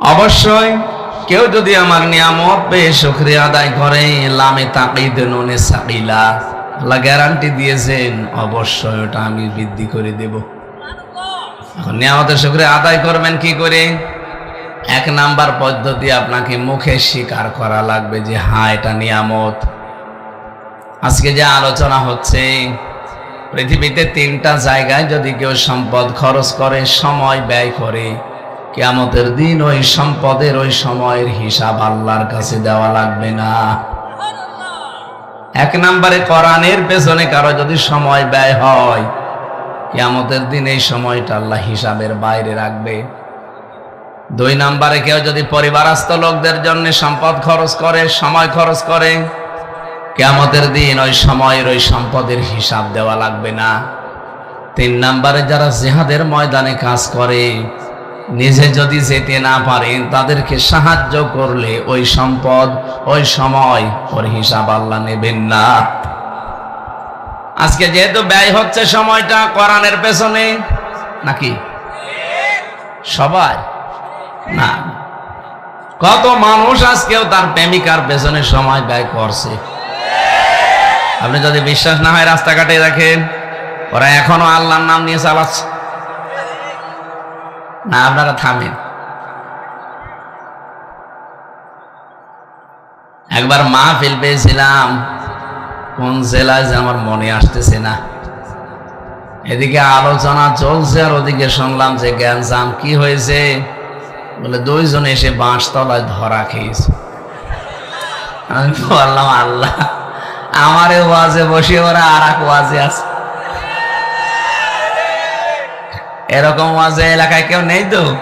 অবশ্যই কেউ যদি আমার নিয়ামত পেয়ে শুক্রিয়া আদায় করে, লামে তাকিদ নুনে সাকিলা। আল্লাহ গ্যারান্টি দিয়েছেন, অবশ্যই ওটা আমি বৃদ্ধি করে দেব। এখন নিয়ামতের শুক্রিয়া আদায় করবেন কি করে? এক নাম্বার পদ্ধতি আপনাকে মুখে স্বীকার করা লাগবে যে হ্যাঁ এটা নিয়ামত। আজকে যে আলোচনা হচ্ছে, পৃথিবীতে তিনটা জায়গায় যদি কেউ সম্পদ খরচ করে, সময় ব্যয় করে কেয়ামতের দিন ওই সম্পদের ওই সময়ের হিসাব আল্লাহর কাছে দেওয়া লাগবে না। এক নম্বরে কোরআনের পেছনে কারও যদি সময় ব্যয় হয়, কেয়ামতের দিন এই সময়টা আল্লাহ হিসাবের বাইরে রাখবে। দুই নম্বরে কেউ যদি পরিবারস্থ লোকদের জন্য সম্পদ খরচ করে, সময় খরচ করে, কেয়ামতের দিন ওই সময়ের ওই সম্পদের হিসাব দেওয়া লাগবে না। তিন নম্বরে যারা জেহাদের ময়দানে কাজ করে নিজে যদি যেতে না পারেন, তাদেরকে সাহায্য করলে ওই সম্পদ, ওই সময় ওর হিসাব আল্লাহ নেবেন না। আজকে যেহেতু ব্যয় হচ্ছে সময়টা কোরআনের পেছনে, নাকি? সবাই? না। কত মানুষ আজকেও তার প্রেমিকার পেছনে সময় ব্যয় করছে। আপনি যদি বিশ্বাস না হয় রাস্তাঘাটে দেখেন, ওরা এখনও আল্লাহর নাম নিয়ে চালাচ্ছে। না, আপনারা থামেন। একবার মা ফিল পেয়েছিলাম, কোন জেলায় যে আমার মনে আসতেছে না। এদিকে আলোচনা চলছে আর ওদিকে শুনলাম যে জ্ঞানজাম কি হয়েছে। বলে দুইজন এসে বাঁশতলায় ধরা খেয়েছে। আমি বললাম, আল্লাহ, আমারে ওয়াজে বসে ওরা আর এক ওয়াজে আছে। এরকম ওয়াজে এলাকায় কেউ নেই তো?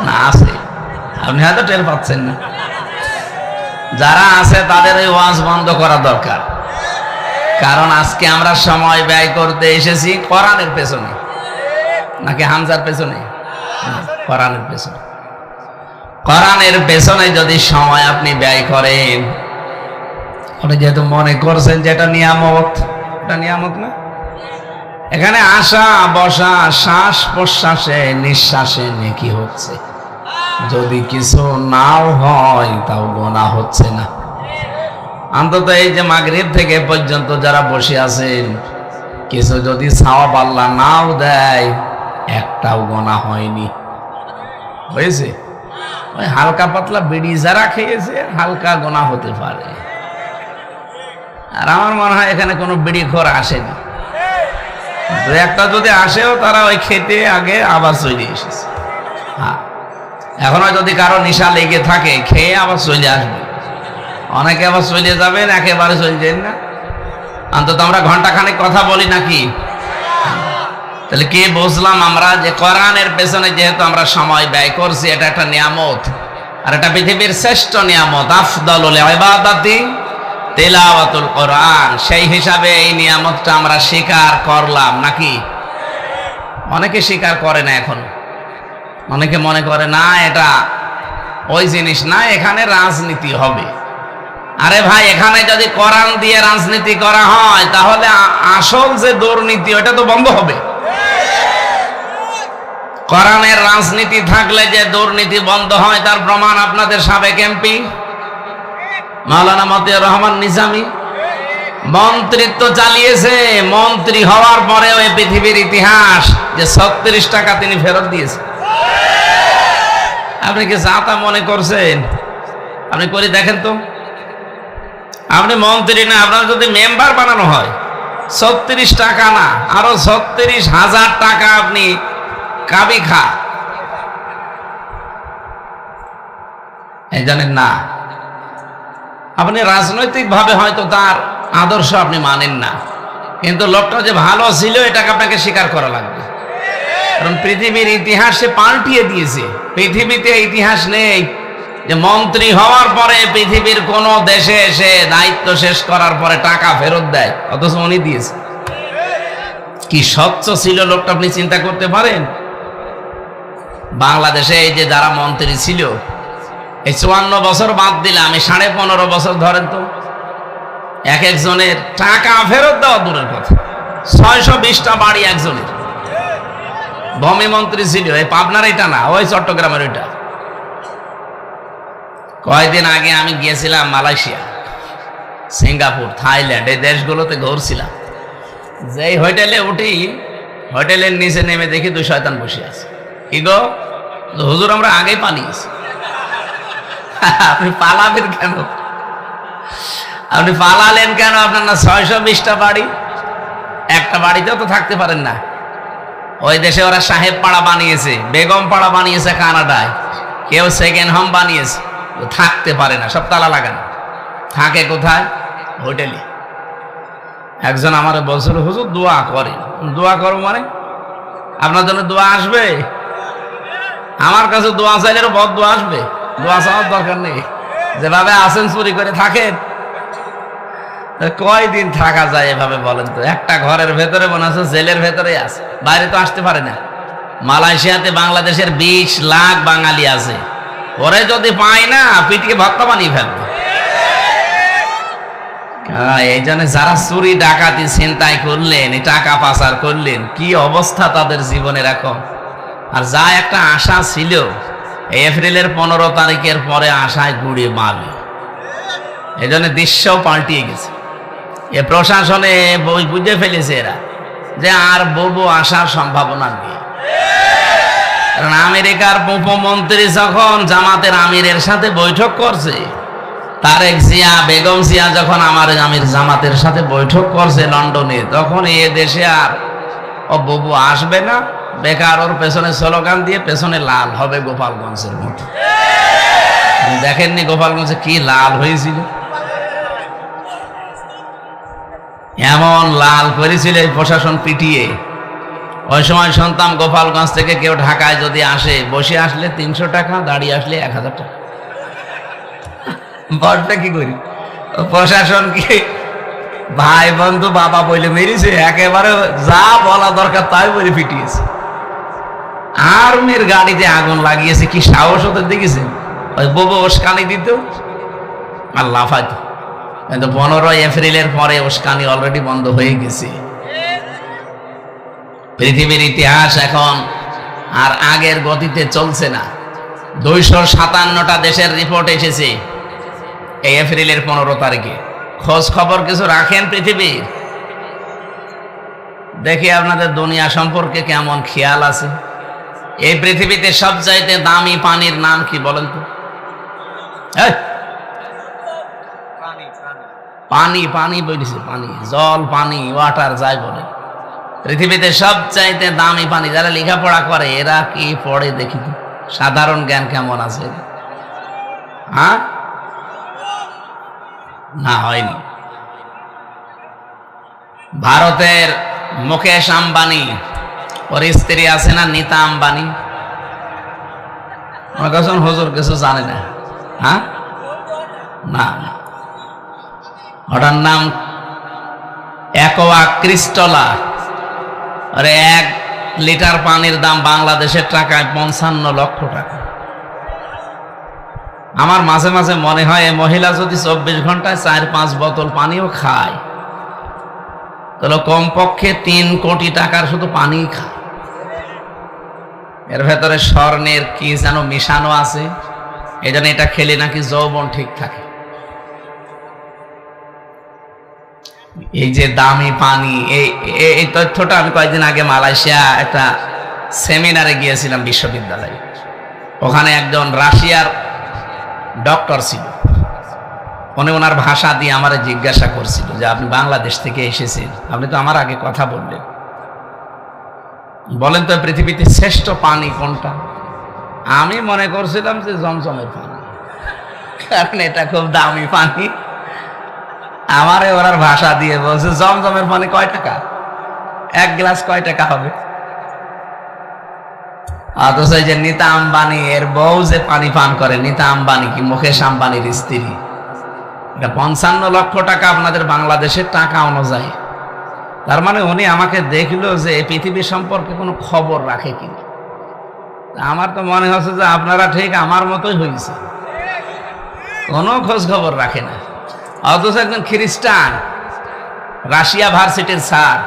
না আছে। আপনি হয়তো টের পাচ্ছেন না। যারা আছে তাদের ওই ওয়াজ বন্ধ করা দরকার। কারণ আজকে আমরা সময় ব্যয় করতে এসেছি কোরআনের পেছনে। নাকি হামজার পেছনে? না, কোরআনের পেছনে। কোরআনের পেছনে যদি সময় আপনি ব্যয় করেন আপনি যেহেতু মনে করছেন যে এটা নিয়ামত এটা নিয়ামত না? এখানে আসা, বসা, শ্বাস প্রশ্বাসে, নিঃশ্বাসে নেকি হচ্ছে। যদি কিছু নাও হয়, তাও গোনা হচ্ছে না। অন্তত এই যে মাগরিব থেকে পর্যন্ত যারা বসে আছেন, কিছু যদি ছাওয়া পাল্লা নাও দেয়, একটাও গোনা হয়নি। হয়েছে? ওই হালকা পাতলা বিড়ি যারা খেয়েছে, হালকা গোনা হতে পারে। আর আমার মনে হয় এখানে কোনো বিড়ি খোর আসেনি। একটা যদি আসেও তারা ওই খেতে আগে আবার চলে এসেছে। হ্যাঁ। এখনও যদি কারও নিশা লেগে থাকে, খেয়ে আবার চলে আসবে। অনেকে আবার চলে যাবেন, একেবারে চলে না। অন্তত আমরা ঘণ্টা খানেক কথা বলি নাকি? তাহলে কে বুঝলাম আমরা যে কোরআনের পেছনে যেহেতু আমরা সময় ব্যয় করছি, এটা একটা নিয়ামত। আর এটা পৃথিবীর শ্রেষ্ঠ নিয়ামত, আফদলুল ইবাদাতি। তেলাওয়াতুল কোরআন, সেই হিসাবে এই নিয়ামতটা আমরা স্বীকার করলাম, নাকি? অনেকে স্বীকার করে না এখন। অনেকে মনে করে, না, এটা ওই জিনিস না, এখানে রাজনীতি হবে। আরে ভাই, এখানে যদি কোরআন দিয়ে রাজনীতি করা হয়, তাহলে আসল যে দুর্নীতি, ওটা তো বন্ধ হবে। কোরআনের রাজনীতি থাকলে যে দুর্নীতি বন্ধ হয়, তার প্রমাণ আপনাদের সাবেক এমপি মাওলানা মতিয়ার রহমান নিজামী। মন্ত্রিত্ব চালিয়েছে। মন্ত্রী হওয়ার পরেও এই পৃথিবীর ইতিহাস যে ছত্রিশ টাকা তিনি ফেরত দিয়েছে। আপনি কি যাতা মনে করছেন? আপনি করে দেখেন তো। আপনি মন্ত্রী না, আপনার যদি মেম্বার বানানো হয়, ছত্রিশ টাকা না, আরও ছত্রিশ হাজার টাকা আপনি কাবি খা। জানেন না আপনি রাজনৈতিক ভাবে হয়তো তার আদর্শ আপনি মানেন না। কিন্তু লোকটা যে ভালো ছিল, এটাকে আপনাকে স্বীকার করা লাগবে। কারণ পৃথিবীর ইতিহাসে পাল্টিয়ে দিয়েছে। পৃথিবীতে ইতিহাস নেই যে মন্ত্রী হওয়ার পরে পৃথিবীর কোন দেশে এসে দায়িত্ব শেষ করার পরে টাকা ফেরত দেয়, অথচ উনি দিয়েছে। কি স্বচ্ছ ছিল লোকটা, আপনি চিন্তা করতে পারেন? বাংলাদেশে এই যে যারা মন্ত্রী ছিল এই চুয়ান্ন বছর বাদ দিলে আমি সাড়ে পনেরো বছর ধরেন তো। এক একজনের টাকা ফেরত দেওয়া দূরের কথা। ছয়শো বিশটা বাড়ি একজনের। ভূমি মন্ত্রী ছিল, এই পাবনার এটা না, ওই চট্টগ্রামের ওইটা। কয়েকদিন আগে আমি গিয়েছিলাম মালয়েশিয়া, সিঙ্গাপুর, থাইল্যান্ড, এই দেশগুলোতে ঘুরছিলাম। যেই হোটেলে উঠি, হোটেলের নিচে নেমে দেখি দুই শয়তান বসে আছে। কি গো? হুজুর, আমরা আগেই পালিয়েছি। আপনি পালাবেন কেন? আপনি পালালেন কেন? আপনার না ছয়শো বিশটা বাড়ি। একটা বাড়িতেও তো থাকতে পারেন না। ওই দেশে ওরা সাহেব পাড়া বানিয়েছে, বেগম পাড়া বানিয়েছে কানাডায়। কেউ সেকেন্ড হোম বানিয়েছে। থাকতে পারে না, সব তালা লাগানো। থাকে কোথায়? হোটেলে। একজন আমার বলছিল, হুজুর, দোয়া করে দোয়া করো মানে? আপনার জন্য দোয়া আসবে? আমার কাছে দোয়া চাইলে বদ দোয়া আসবে। দোয়া চাওয়ার দরকার নেই। যেভাবে আসেন, চুরি করে থাকেন। কয়দিন থাকা যায় এভাবে বলেন তো? একটা ঘরের ভেতরে মনে হচ্ছে জেলের ভেতরে আছে। বাইরে তো আসতে পারে না। মালয়েশিয়াতে বাংলাদেশের বিশ লাখ বাঙালি আছে। ওরে যদি পায় না, পিটিকে ভত্তা বানিয়ে ফেলবে। এই জন্য যারা চুরি, ডাকাতি, ছিনতাই করলেন টাকা পাচার করলেন, কি অবস্থা তাদের জীবনে এখন? আর যা একটা আশা ছিল এপ্রিলের পনেরো তারিখের পরে আশায় গুড়িয়ে মারবে এই জন্য দৃশ্যও পাল্টিয়ে গেছে। এ প্রশাসনে বুঝে ফেলেছে এরা যে আর বলব আসার সম্ভাবনা নেই। কারণ আমেরিকার উপমন্ত্রী যখন জামাতের আমিরের সাথে বৈঠক করছে, তারেক জিয়া, বেগম জিয়া যখন আমার আমির জামাতের সাথে বৈঠক করছে লন্ডনে, তখন এ দেশে আর ও ববু আসবে না। বেকার পেছনে স্লোগান দিয়ে পেছনে লাল হবে গোপালগঞ্জের মতো। দেখেননি গোপালগঞ্জে কি লাল হয়েছিল? এমন লাল করেছিল এই প্রশাসন পিটিয়ে। ওই সময় শুনতাম গোপালগঞ্জ থেকে কেউ ঢাকায় যদি আসে, বসে আসলে তিনশো টাকা, দাঁড়িয়ে আসলে এক হাজার টাকা। কি করি? প্রশাসন কি ভাই বন্ধু বাবা বলে মেরেছে? একেবারে যা বলা দরকার তাই বলে পিটিয়েছে। আর্মির গাড়িতে আগুন লাগিয়েছে, কি সাহস ওদের দেখেছে? ওই ববু উস্কানি দিত, আর লাফাইতো। কিন্তু পনেরোই এপ্রিলের পরে উস্কানি অলরেডি বন্ধ হয়ে গেছে। পৃথিবীর ইতিহাস এখন আর আগের গতিতে চলছে না। দুইশো সাতান্নটা দেশের রিপোর্ট এসেছে এই এপ্রিলের পনেরো তারিখে। খোঁজ খবর কিছু রাখেন পৃথিবীর? দেখি আপনাদের দুনিয়া সম্পর্কে কেমন খেয়াল আছে। এই পৃথিবীতে সবচাইতে দামি পানির নাম কি বলেন তো? পানি পানি। বলেছে পানি। জল পানি ওয়াটার যাই বলে। পৃথিবীতে সবচাইতে দামি পানি যারা লেখাপড়া করে এরা কি পড়ে দেখি তো? সাধারণ জ্ঞান কেমন আছে? হ্যাঁ? না হয়নি। ভারতের মুকেশ আম্বানি ওর স্ত্রী আছে না নিতা আম্বানি? আমার কাছে হুজুর কিছু জানে না। হ্যাঁ? না ওটার নাম একোয়া ক্রিস্টলা। আরে এক লিটার পানির দাম বাংলাদেশের টাকায় পঞ্চান্ন লক্ষ টাকা। আমার মাঝে মাঝে মনে হয় এই মহিলা যদি চব্বিশ ঘন্টায় চার পাঁচ বোতল পানিও খায়, তাহলে কমপক্ষে তিন কোটি টাকার শুধু পানি খায়। এর ভেতরে স্বর্ণের কি যেন মিশানো আছে? এই জন্য এটা খেলে নাকি যৌবন ঠিক থাকে। এই যে দামি পানি, এই তথ্যটা আমি কয়েকদিন আগে মালয়েশিয়া একটা সেমিনারে গিয়েছিলাম বিশ্ববিদ্যালয়ে। ওখানে একজন রাশিয়ার ডক্টর ছিল। উনি ওনার ভাষা দিয়ে আমার জিজ্ঞাসা করছিল যে, আপনি বাংলাদেশ থেকে এসেছেন? আপনি তো আমার আগে কথা বললেন। বলেন তো, পৃথিবীতে শ্রেষ্ঠ পানি কোনটা? আমি মনে করছিলাম যে জমজমের পানি। কারণ এটা খুব দামি পানি। আমারে ওনার ভাষা দিয়ে বলছে, জমজমের পানি কয় টাকা? এক গ্লাস কয় টাকা হবে? অথচ যে নিতা আম্বানি, এর বউ যে পানি পান করে, নিতা আম্বানি কি মুকেশ আম্বানির স্ত্রী? এটা পঞ্চান্ন লক্ষ টাকা আপনাদের বাংলাদেশের টাকা অনুযায়ী। তার মানে উনি আমাকে দেখল যে পৃথিবী সম্পর্কে কোনো খবর রাখে কি আমার তো মনে হচ্ছে যে আপনারা ঠিক আমার মতোই হয়েছে কোনো খোঁজ খবর রাখে না। অথচ একজন খ্রিস্টান, রাশিয়া ভার্সিটির স্যার।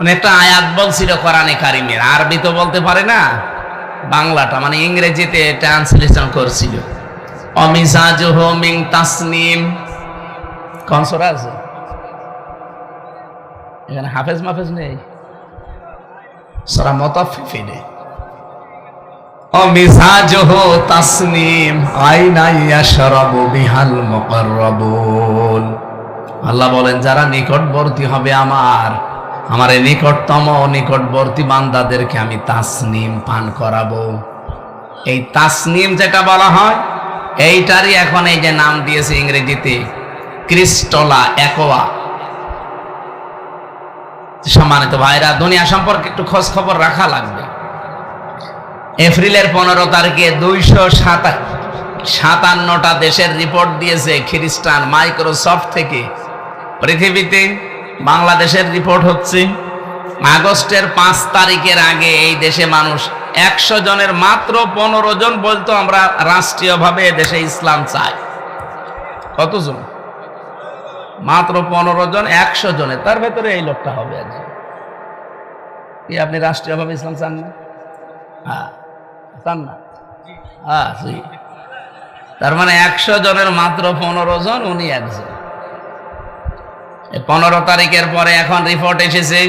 উনি একটা আয়াত বলছিল কোরআনে কারিমের। আরবি তো বলতে পারে না, বাংলাটা মানে ইংরেজিতে ট্রান্সলেশন করছিল। অমিসাজুহ হোমিং তাসনিম। কোন সূরা আছে? এখানে হাফেজ মাফেজ নেই। সারা সূরা মুতাফফিফিনে অমিসাজুহ তাসনিম আইনা ইয়াশরাবু বিহাল মুকাররাবুন। আল্লাহ বলেন, যারা নিকটবর্তী হবে আমার আমার নিকটতম নিকটবর্তী বান্দাদেরকে আমি তাসনিম পান করাবো। এই তাসনিম যেটা বলা হয়, এইটারই এখন এই যে নাম দিয়েছে ইংরেজিতে, ক্রিস্টলা, একোয়া। সম্মানিত ভাইরা, দুনিয়া সম্পর্কে একটু খোঁজ খবর রাখা লাগবে। এপ্রিলের পনেরো তারিখে দুইশো সাতান্নটা দেশের রিপোর্ট দিয়েছে খ্রিস্টান মাইক্রোসফট থেকে। পৃথিবীতে বাংলাদেশের রিপোর্ট হচ্ছে, আগস্টের পাঁচ তারিখের আগে এই দেশে মানুষ একশো জনের মাত্র পনেরো জন বলতো আমরা রাষ্ট্রীয়ভাবে দেশে ইসলাম চাই। কতজন? মাত্র পনেরো জন, একশো জনে তার ভেতরে এই লোকটা হবে একজন। কি আপনি রাষ্ট্রীয়ভাবে ইসলাম চান না? হ্যাঁ চান না? হ্যাঁ। তার মানে একশো জনের মাত্র পনেরো জন, উনি একজন। পনেরো তারিখের পরে এখন রিপোর্ট এসেছে।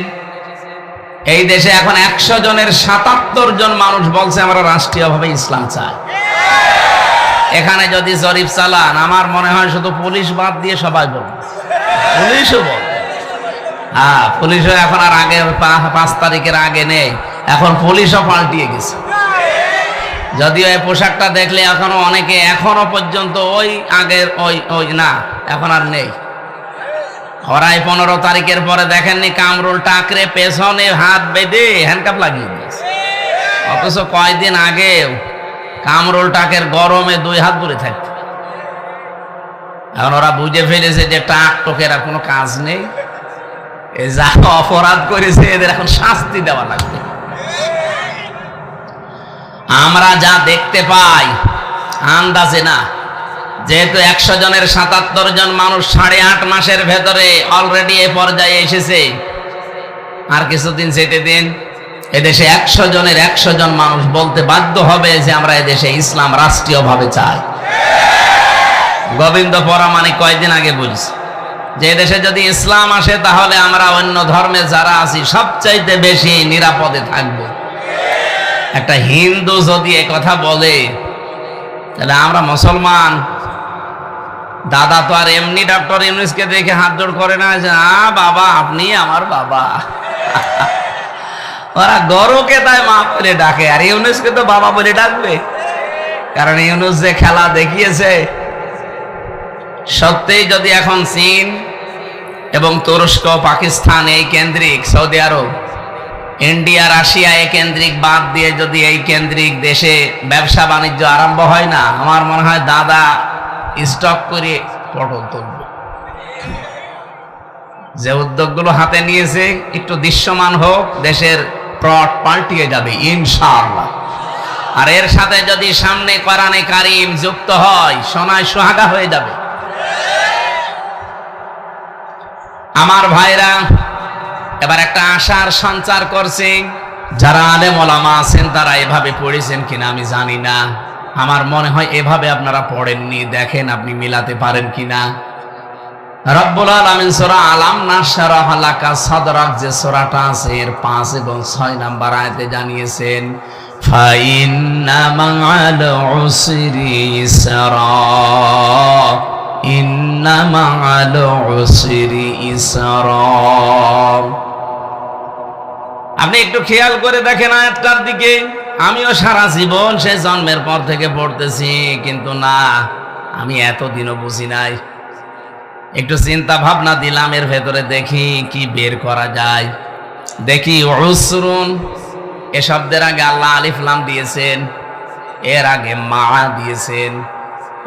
এই দেশে এখন একশো জনের সাতাত্তর জন মানুষ বলছে আমরা রাষ্ট্রীয়ভাবে ইসলাম চাই। এখানে যদি জরিফ চালান, আমার মনে হয় শুধু পুলিশ বাদ দিয়ে সবাই বলবে। পুলিশও বল। হ্যাঁ পুলিশও এখন আর আগে পাঁচ তারিখের আগে নেই। এখন পুলিশও পাল্টিয়ে গেছে। যদিও এই পোশাকটা দেখলে এখনও অনেকে এখনও পর্যন্ত ওই আগের ওই ওই না, এখন আর নেই। ওরাই পনেরো তারিখের পরে দেখেননি কামরুল টাকরে পেছনে হাত বেঁধে হ্যান্ডকাপ লাগিয়ে দিয়েছে। অথচ কয়দিন আগে কামরুল টাকের গরমে দুই হাত পরে থাকত। এখন ওরা বুঝে ফেলেছে যে টাক টোকের আর কোনো কাজ নেই। এ যা অপরাধ করেছে, এদের এখন শাস্তি দেওয়া লাগবে। আমরা যা দেখতে পাই, আন্দাজে না। যেহেতু একশো জনের সাতাত্তর জন মানুষ সাড়ে আট মাসের ভেতরে অলরেডি এ পর্যায়ে এসেছে। আর কিছুদিন যেতে দিন, এদেশে একশো জনের একশো জন মানুষ বলতে বাধ্য হবে যে আমরা এদেশে ইসলাম রাষ্ট্রীয়ভাবে চাই। গোবিন্দ পরামানিক কয়েকদিন আগে বলছি, যে দেশে যদি ইসলাম আসে তাহলে আমরা অন্য ধর্মে যারা আছি সবচাইতে বেশি নিরাপদে থাকব। একটা হিন্দু যদি এ কথা বলে, তাহলে আমরা মুসলমান। দাদা তো আর এমনি ডক্টর ইউনুসকে দেখে হাত জোড় করে না, যে, আ, বাবা, আপনি আমার বাবা। ওরা গরুকে তাই মা বলে ডাকে, আর ইউনুসকে তো বাবা বলে ডাকবে। কারণ ইউনুস যে খেলা দেখিয়েছে সত্যিই যদি এখন চীন এবং তুরস্ক, পাকিস্তান এই কেন্দ্রিক, সৌদি আরব, ইন্ডিয়া, রাশিয়া এই কেন্দ্রিক বাদ দিয়ে যদি এই কেন্দ্রিক দেশে ব্যবসা বাণিজ্য আরম্ভ হয় না, আমার মনে হয় দাদা স্টক করে পটল তুলবে। যে উদ্যোগগুলো হাতে নিয়েছে, একটু দৃশ্যমান হোক, দেশের প্লট পাল্টিয়ে যাবে, ইনশাআল্লাহ। আর এর সাথে যদি সামনে কোরআনে কারিম যুক্ত হয়, সোনায় সোহাগা হয়ে যাবে। আমার ভাইরা, এবার একটা আশার সঞ্চার করছে। যারা আলেম ওলামা আছেন, তারা এভাবে পড়েছেন কিনা আমি জানি না। আমার মনে হয় এভাবে আপনারা পড়েননি, দেখেন আপনি মিলাতে পারেন কিনা। রব্বুল আলামিন সূরা আলাম নাশরাহ লাকা সাদরাক যে সূরাটা আছে, এর 5 এবং 6 নাম্বার আয়াতে জানিয়েছেন, ফাইন্না মা'আল উসরি ইসরা। আপনি একটু খেয়াল করে দেখেন আয়াতটার দিকে। আমিও সারা জীবন সে জন্মের পর থেকে পড়তেছি, কিন্তু না, আমি এতদিনও বুঝি নাই। একটু চিন্তা ভাবনা দিলাম, এর ভেতরে দেখি কি বের করা যায়। দেখি উসরুন, এ শব্দের আগে আল্লাহ আলিফলাম দিয়েছেন, এর আগে মা দিয়েছেন।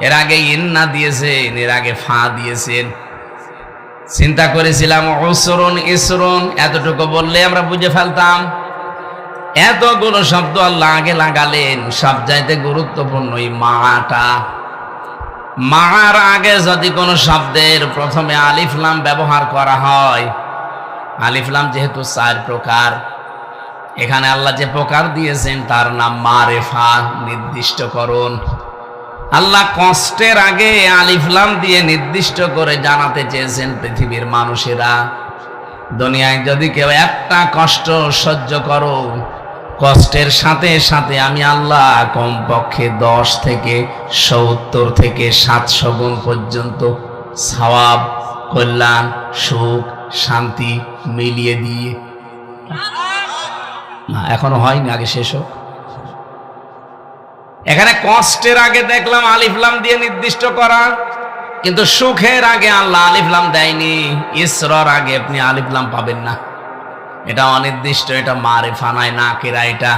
এর আগে ইন্না দিয়েছেন, এর আগে ফা দিয়েছেন। চিন্তা করেছিলাম উসরুন ইসরুন এতটুকু বললে আমরা বুঝে ফেলতাম। এতগুলো শব্দ আল্লাহ আগে লাগালেন, সব চাইতে গুরুত্বপূর্ণ এই মাটা। মার আগে যদি কোনো শব্দের প্রথমে আলিফলাম ব্যবহার করা হয় আলিফলাম যেহেতু চার প্রকার, এখানে আল্লাহ যে প্রকার দিয়েছেন তার নাম মারেফা, নির্দিষ্টকরণ। আল্লাহ কষ্টের আগে আলিফলাম দিয়ে নির্দিষ্ট করে জানাতে চেয়েছেন পৃথিবীর মানুষেরা। দুনিয়ায় যদি কেউ একটা কষ্ট সহ্য করো, কষ্টের সাথে সাথে আমি আল্লাহ কমপক্ষে দশ থেকে সত্তর থেকে সাতশো গুণ পর্যন্ত সওয়াব, কল্যাণ, সুখ, শান্তি মিলিয়ে দিয়ে। না, এখনও হয়নি, আগে শেষ হোক। এখানে কষ্টের আগে দেখলাম আলিফলাম দিয়ে নির্দিষ্ট করা, কিন্তু সুখের আগে আল্লাহ আলিফলাম দেয়নি, ইসরর আগে আপনি আলিফলাম পাবেন না। এটা অনির্দিষ্ট, এটা মারে ফানায় না কেরা এটা।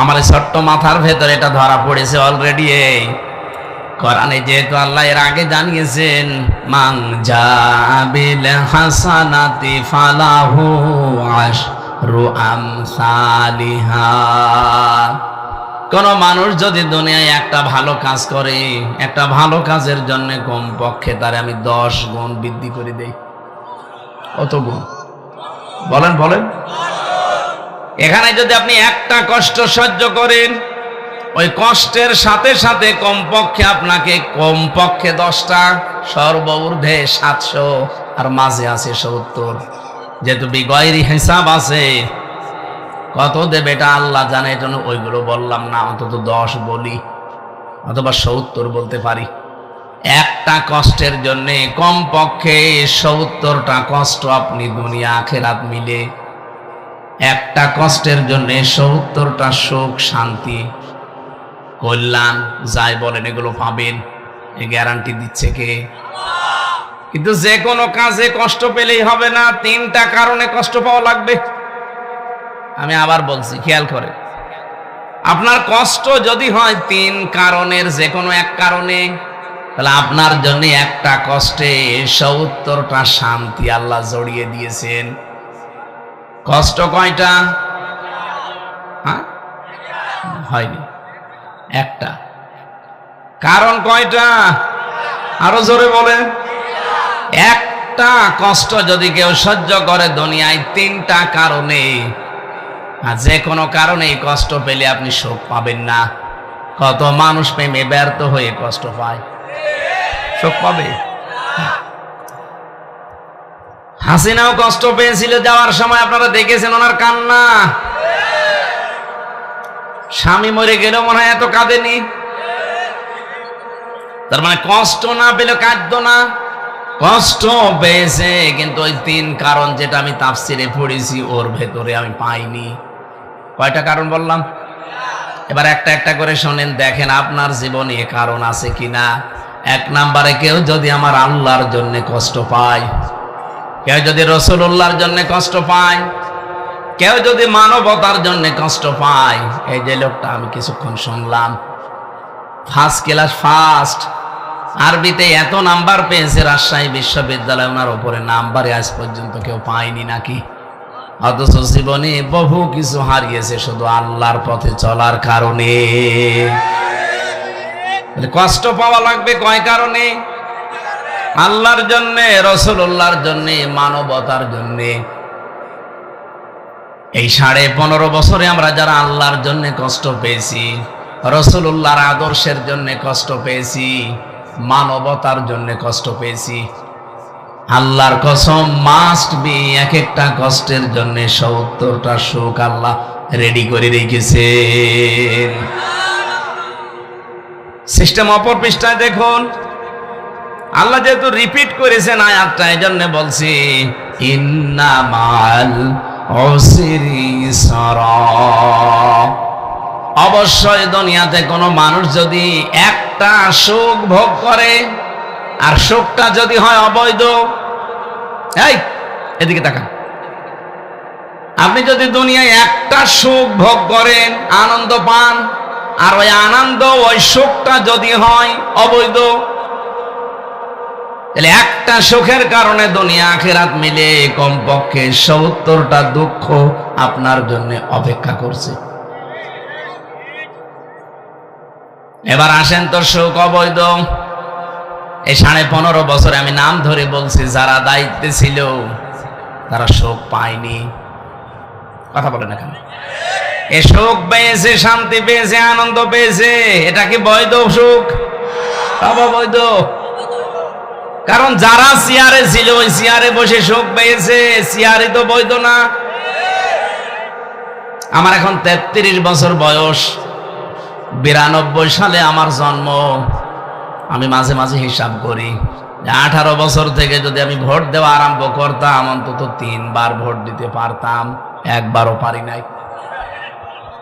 আমার ছোট্ট মাথার ভেতরে এটা ধরা পড়েছে অলরেডি কোরআনে যেহেতু আল্লাহ এর আগে জানিয়েছেন মাং জাবিল হাসানাতি ফালাহু আশরু আমসালিহা। কোন মানুষ যদি দুনিয়ায় একটা ভালো কাজ করে, একটা ভালো কাজের জন্য কম পক্ষে তারে আমি দশ গুণ বৃদ্ধি করে দেই। কত গুণ? বলেন বলেন। এখানে যদি আপনি একটা কষ্ট সহ্য করেন, ওই কষ্টের সাথে সাথে কমপক্ষে আপনাকে কমপক্ষে দশটা সর্ব সর্বঊর্ধ্বে সাতশো, আর মাঝে আছে সত্তর। যেহেতু বিগয়েরই হিসাব আছে কত দেবে এটা আল্লাহ জানে এটা ওইগুলো বললাম না, অন্তত দশ বলি, অথবা সত্তর বলতে পারি। একটা কষ্টের জন্যে কমপক্ষে সত্তরটা কষ্ট আপনি দুনিয়া আখেরাত মিলে, একটা কষ্টের জন্যে সত্তরটা সুখ, শান্তি, কল্যাণ, যাই বলেন এগুলো পাবেন এই গ্যারান্টি দিচ্ছে কে? কিন্তু যে কোনো কাজে কষ্ট পেলেই হবে না, তিনটা কারণে কষ্ট পাওয়া লাগবে। আমি আবার বলছি, খেয়াল করে। আপনার কষ্ট যদি হয় তিন কারণের যে কোনো এক কারণে, তাহলে আপনার জন্য একটা কষ্টে সত্তরটা শান্তি আল্লাহ জড়িয়ে দিয়েছেন। কষ্ট কয়টা? হ্যাঁ? হয়নি। একটা। কারণ কয়টা? আরও জোরে বলেন। একটা কষ্ট যদি কেউ সহ্য করে দুনিয়ায়, তিনটা কারণে আর যে কোনো কারণে এই কষ্ট পেলে আপনি শোক পাবেন না। কত মানুষ প্রেমে ব্যর্থ হয়ে কষ্ট পায়। শোক পাবে? হাসিনাও কষ্ট পেয়েছিল যাওয়ার সময়, আপনারা দেখেছেন ওনার কান্না। স্বামী মরে গেলেও মনে হয় এত কাঁদেনি। তার মানে কষ্ট না পেলে কাঁদতো না। কষ্ট পেয়েছে, কিন্তু ওই তিন কারণ যেটা আমি তাফসিরে পড়েছি, ওর ভেতরে আমি পাইনি। কয়টা কারণ বললাম? এবার একটা একটা করে শোনেন, দেখেন আপনার জীবনে কারণ আছে কি না এক নাম্বারে কেউ যদি আমার আল্লাহর জন্য কষ্ট পায়, কেউ যদি রসুল্লাহর জন্য কষ্ট পায়, কেউ যদি মানবতার জন্য কষ্ট পায়, এই যে লোকটা আমি কিছুক্ষণ শুনলাম ফার্স্ট ক্লাস ফার্স্ট আরবিতে এত নাম্বার পেয়েছে রাজশাহী বিশ্ববিদ্যালয়, ওনার ওপরে নাম্বারে আজ পর্যন্ত কেউ পায়নি নাকি? অথচ জীবনে বহু কিছু হারিয়েছে শুধু আল্লাহর পথে চলার কারণে। কষ্ট পাওয়া লাগবে কয় কারণে? আল্লাহর জন্যে রসুল্লাহর জন্যে, মানবতার জন্যে। এই সাড়ে পনেরো বছরে আমরা যারা আল্লাহর জন্য কষ্ট পেয়েছি রসুল্লাহর আদর্শের জন্য কষ্ট পেয়েছি, মানবতার জন্য কষ্ট পেয়েছি আল্লাহর কসম মাস্ট বি এক একটা কষ্টের জন্য সত্তরটা শোক আল্লাহ রেডি করে রেখেছে সিস্টেম অপর পৃষ্ঠায় দেখুন। আল্লাহ যেহেতু রিপিট করেছেন আয়াতটা এই জন্য বলছি ইন্নামাল অবশ্যই দুনিয়াতে কোনো মানুষ যদি একটা সুখ ভোগ করে আর সুখটা যদি হয় অবৈধ। এই, এদিকে তাকান। আপনি যদি দুনিয়ায় একটা সুখ ভোগ করেন, আনন্দ পান, আর ওই আনন্দ, ওই সুখটা যদি হয় অবৈধ, তাহলে একটা সুখের কারণে দুনিয়া আখেরাত মিলে কমপক্ষে সত্তরটা দুঃখ আপনার জন্য অপেক্ষা করছে। এবার আসেন তো সুখ অবৈধ। এই সাড়ে পনেরো বছরে আমি নাম ধরে বলছি, যারা দায়িত্বে ছিল, তারা শোক পায়নি। কথা বলে না কেন? এ সুখ পেয়েছে, শান্তি পেয়েছে, আনন্দ পেয়েছে, এটা কি বৈধ সুখ বৈধ কারণ যারা চেয়ারে ছিল, ওই চেয়ারে বসে সুখ পেয়েছে চেয়ারে তো বৈধ না। আমার এখন তেত্রিশ বছর বয়স, বিরানব্বই সালে আমার জন্ম। আমি মাঝে মাঝে হিসাব করি। আঠারো বছর থেকে যদি আমি ভোট দেওয়া আরম্ভ করতাম, অন্তত তিনবার ভোট দিতে পারতাম, একবারও পারি নাই।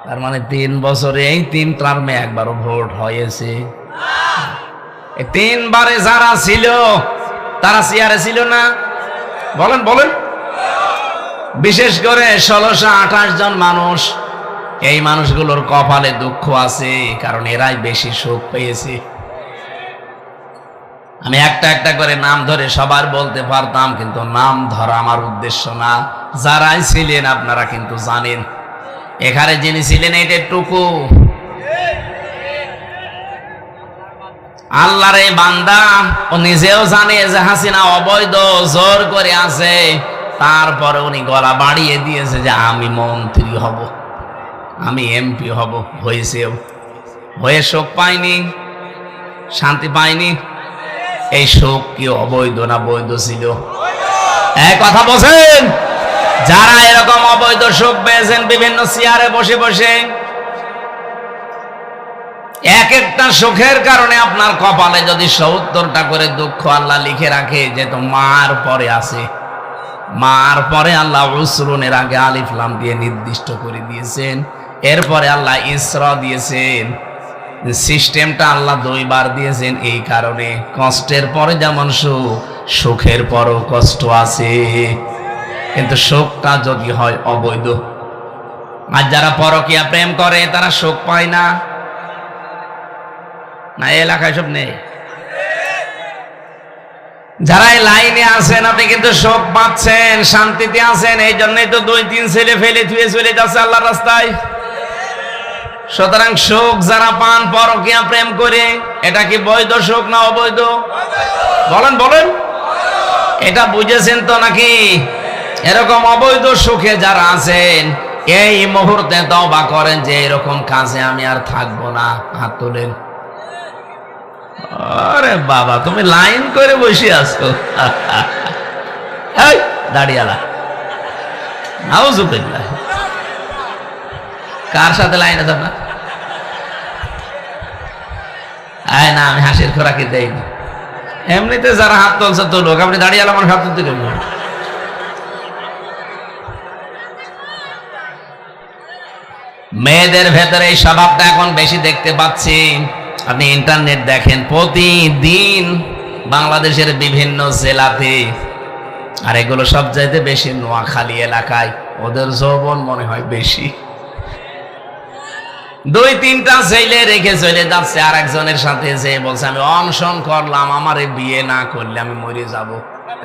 তার মানে তিন বছরে এই তিন টার্মে একবারও ভোট হয়েছে। তিনবারে যারা ছিল, তারা চেয়ারে ছিল না? বলেন বলেন। বিশেষ করে ষোলোশো আঠাশ জন মানুষ, এই মানুষগুলোর কপালে দুঃখ আছে, কারণ এরাই বেশি সুখ পেয়েছে। আমি একটা একটা করে নাম ধরে সবার বলতে পারতাম, কিন্তু নাম ধরা আমার উদ্দেশ্য না। যারাই ছিলেন আপনারা কিন্তু জানেন। এখানে যিনি ছিলেন এটা টুকু। আল্লাহর এই বান্দা, ও নিজেও জানে যে হাসিনা অবৈধ, জোর করে আছে। তারপরে উনি গলা বাড়িয়ে দিয়েছে যে আমি মন্ত্রী হব, আমি এমপি হব, হয়েছেও। হয়ে শোক পাইনি, শান্তি পাইনি। এই শোক কি অবৈধ না বৈধ ছিল? কথা বলছেন? যারা এরকম অবৈধ শোক পেয়েছেন বিভিন্ন চেয়ারে বসে বসে, এক একটা সুখের কারণে আপনার কপালে যদি সত্তরটা করে দুঃখ আল্লাহ লিখে রাখে যে তো মার পরে আছে। মার পরে আল্লাহ উসরুনের আগে আলিফলাম দিয়ে নির্দিষ্ট করে দিয়েছেন। এরপরে আল্লাহ ইসরা দিয়েছেন। সিস্টেমটা আল্লাহ দুইবার দিয়েছেন এই কারণে কষ্টের পরে যেমন সুখ, সুখের পরও কষ্ট আছে। কিন্তু সুখটা যদি হয় অবৈধ। আর যারা পরকিয়া প্রেম করে, তারা সুখ পায় না। না এলাকায় সব নেই? যারা এই লাইনে আছেন, আপনি কিন্তু শোক পাচ্ছেন, শান্তিতে আছেন এই জন্যই তো দুই, তিন ছেলে ফেলে ধুয়ে চলে যাচ্ছে আল্লাহ রাস্তায়। সুতরাং শোক যারা পান পরকিয়া প্রেম করে, এটা কি বৈধ শোক না অবৈধ? বলেন বলেন। এটা বুঝেছেন তো নাকি? এরকম অবৈধ সুখে যারা আছেন, এই মুহূর্তে তবা করেন যে এরকম কাজে আমি আর থাকব না। হাত তোলেন। আরে বাবা, তুমি লাইন করে বসে আছো। দাঁড়িয়ালা নাউজুবিল্লাহ। কার সাথে লাইন আপনার আয় না, আমি হাসির খোরাকি দেইনি এমনিতে যারা হাত তুলছে তুলুক আপনি দাঁড়িয়ে আমার হাত তুলতে গেলেন মেয়েদের ভেতরে এই স্বভাবটা এখন বেশি দেখতে পাচ্ছি। আপনি ইন্টারনেট দেখেন, প্রতিদিন বাংলাদেশের বিভিন্ন জেলাতে, আর এগুলো সব চাইতে বেশি নোয়াখালী এলাকায়, ওদের যৌবন মনে হয় বেশি। দুই, তিনটা ছেলে রেখে চলে যাচ্ছে আর একজনের সাথে যে বলছে, আমি অনশন করলাম, আমারে বিয়ে না করলে আমি মরে যাব।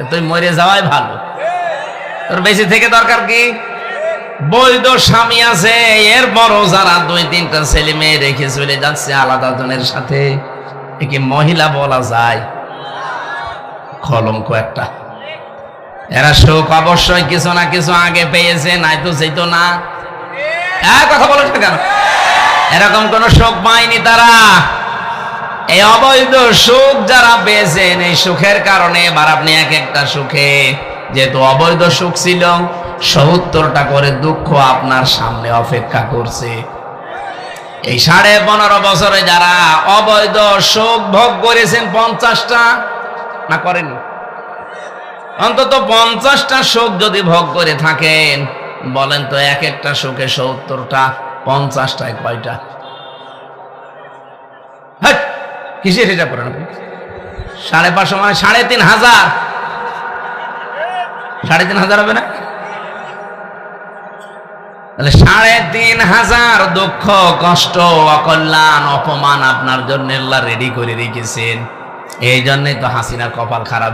তুই মরে যাওয়াই ভালো। তোর বেশি থেকে দরকার কি? বৈধ স্বামী আছে এর বড় যারা দুই, তিনটা ছেলে মেয়ে রেখে চলে যাচ্ছে, আলাদা জনের সাথে। একে মহিলা বলা যায়? কলঙ্ক একটা। এরা সুখ অবশ্যই কিছু না কিছু আগে পেয়েছে, নাই তো সেই তো না কথা বলো কেন? এরকম কোন সুখ পায়নি তারা। এই অবৈধ সুখ যারা পেয়েছেন, এই সুখের কারণে এবার আপনি এক একটা সুখে যেহেতু অবৈধ সুখ ছিল, সত্তরটা করে দুঃখ আপনার সামনে অপেক্ষা করছে। এই সাড়ে পনেরো বছরে যারা অবৈধ সুখ ভোগ করেছেন, পঞ্চাশটা না করেনি অন্তত পঞ্চাশটা সুখ যদি ভোগ করে থাকেন, বলেন তো এক একটা সুখে সত্তরটা পঞ্চাশটায় কয়টা কিসের হিসাব করেন সাড়ে পাঁচশো মানে সাড়ে তিন হাজার। সাড়ে তিন হাজার হবে না? সাড়ে তিন হাজার দুঃখ, কষ্ট, অকল্যাণ, অপমান আপনার জন্য রেডি করে রেখেছেন। এই জন্যই তো হাসিনার কপাল খারাপ।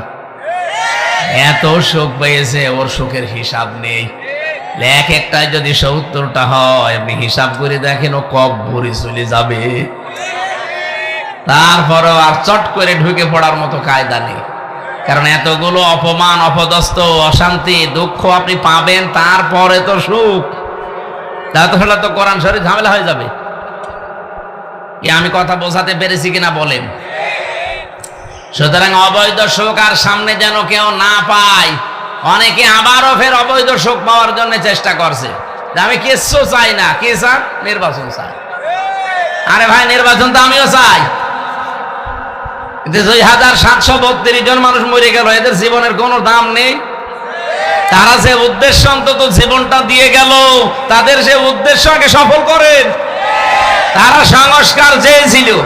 এত সুখ পেয়েছে, ওর সুখের হিসাব নেই। এক একটাই যদি সত্তরটা হয়, আপনি হিসাব করে দেখেন ও কব ভরে চলে যাবে। তারপরও আর চট করে ঢুকে পড়ার মতো কায়দা নেই। কারণ এতগুলো অপমান, অপদস্থ, অশান্তি, দুঃখ আপনি পাবেন, তারপরে তো সুখ। তাহলে তো কোরআন শরীফ ঝামেলা হয়ে যাবে। আমি কথা বোঝাতে পেরেছি কিনা বলেন। সুতরাং অবৈধ সুখ আর সামনে যেন কেউ না পায় অনেকে আবারও ফের অবৈধ সুখ পাওয়ার জন্য চেষ্টা করছে। আমি কিচ্ছু চাই না। কি চান নির্বাচন চাই আরে ভাই, নির্বাচন তো আমিও চাই। দুই হাজার সাতশো বত্রিশ জন মানুষ মরে গেল, এদের জীবনের কোনো দাম নেই। তারা যে উদ্দেশ্য অন্তত জীবনটা দিয়ে গেল, তাদের সে উদ্দেশ্য আগে সফল করেন। তারা সংস্কার চেয়েছিল।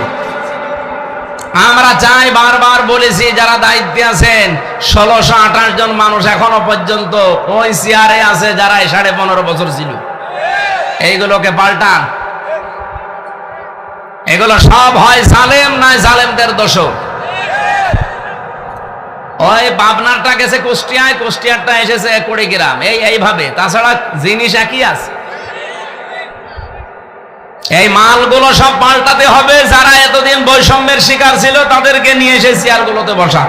আমরা চাই বারবার বলেছি যারা দায়িত্বে আছেন, ষোলোশো আঠাশ জন মানুষ এখনও পর্যন্ত ওই চেয়ারে আছে যারা সাড়ে পনেরো বছর ছিল। এইগুলোকে পাল্টান। এগুলো সব হয় সালেম নয় সালেমদের দোষক ওই পাবনারটা গেছে কুষ্টিয়ায়, কুষ্টিয়ারটা এসেছে কুড়িগ্রাম। এই এইভাবে। তাছাড়া জিনিস একই আছে। এই মালগুলো সব পাল্টাতে হবে, যারা এতদিন বৈষম্যের শিকার ছিল, তাদেরকে নিয়ে এসে চেয়ারগুলোতে বসা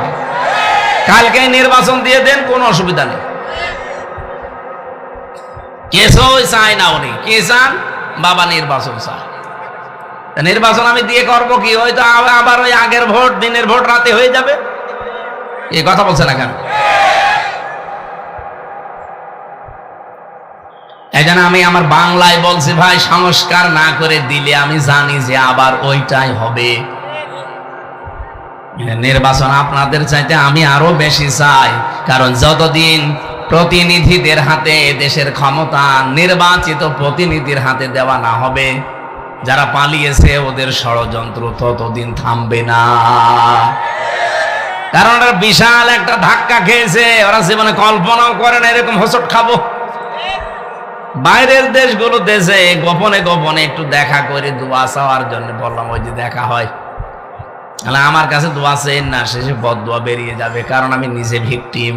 কালকে নির্বাচন দিয়ে দেন, কোনো অসুবিধা নেই। কেসই চায় না উনি। কে চান? বাবা নির্বাচন চায় নির্বাচন আমি দিয়ে করব কি? হয়তো আবার- ওই আগের ভোট, দিনের ভোট রাতে হয়ে যাবে। এই কথা বলছে না কেন? এই জন্য আমি আমার বাংলায় বলছি, ভাই, সংস্কার না করে দিলে আমি জানি যে আবার ওইটাই হবে। নির্বাচন আপনাদের চাইতে আমি আরও বেশি চাই, কারণ যতদিন প্রতিনিধিদের হাতে দেশের ক্ষমতা নির্বাচিত প্রতিনিধির হাতে দেওয়া না হবে, যারা পালিয়েছে ওদের ষড়যন্ত্র ততদিন থামবে না। কারণ ওরা বিশাল একটা ধাক্কা খেয়েছে, ওরা জীবনে কল্পনাও করে না এরকম হোসট খাব। বাইরের দেশগুলো দেশে গোপনে গোপনে একটু দেখা করে দোয়া চাওয়ার জন্য বললাম, ওই যে দেখা হয়। তাহলে আমার কাছে দোয়া চেন না শেষে বদোয়া বেরিয়ে যাবে, কারণ আমি নিজে ভিকটিম।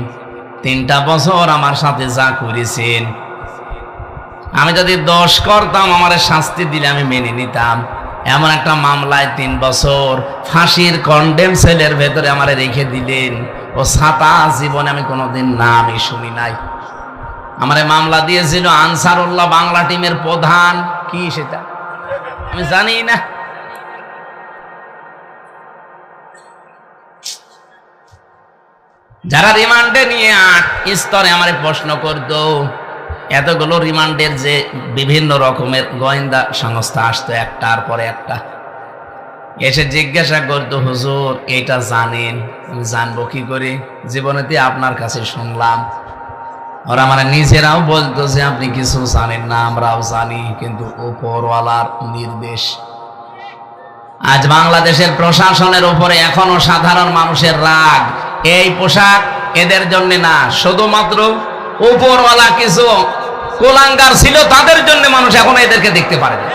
তিনটা বছর আমার সাথে যা করেছেন। আমি যদি দোষ করতাম, আমার শাস্তি দিলে আমি মেনে নিতাম। এমন একটা মামলায় তিন বছর ফাঁসির কন্ডেম সেলের ভেতরে আমার রেখে দিলেন। ও সাতা জীবনে আমি কোনোদিন না আমি শুনি নাই। আমার মামলা দিয়েছিল আনসারুল্লাহ বাংলা টিমের প্রধান। কি সেটা? আমি জানি না। যারা রিমান্ডে নিয়ে আট স্তরে আমার প্রশ্ন করত, এতগুলো রিমান্ডের যে বিভিন্ন রকমের গোয়েন্দা সংস্থা আসতো একটার পরে একটা। এসে জিজ্ঞাসা করতো, হুজুর, এটা জানেন? জানব কি করে? জীবনেতে আপনার কাছে শুনলাম ওরা মানে নিজেরাও বলতো যে আপনি কিছু জানেন না, আমরাও জানি, কিন্তু ওপরওয়ালার নির্দেশ। আজ বাংলাদেশের প্রশাসনের উপরে এখনও সাধারণ মানুষের রাগ। এই পোশাক এদের জন্য না, শুধুমাত্র উপরওয়ালা কিছু কোলাঙ্গার ছিল, তাদের জন্য মানুষ এখন এদেরকে দেখতে পারে না।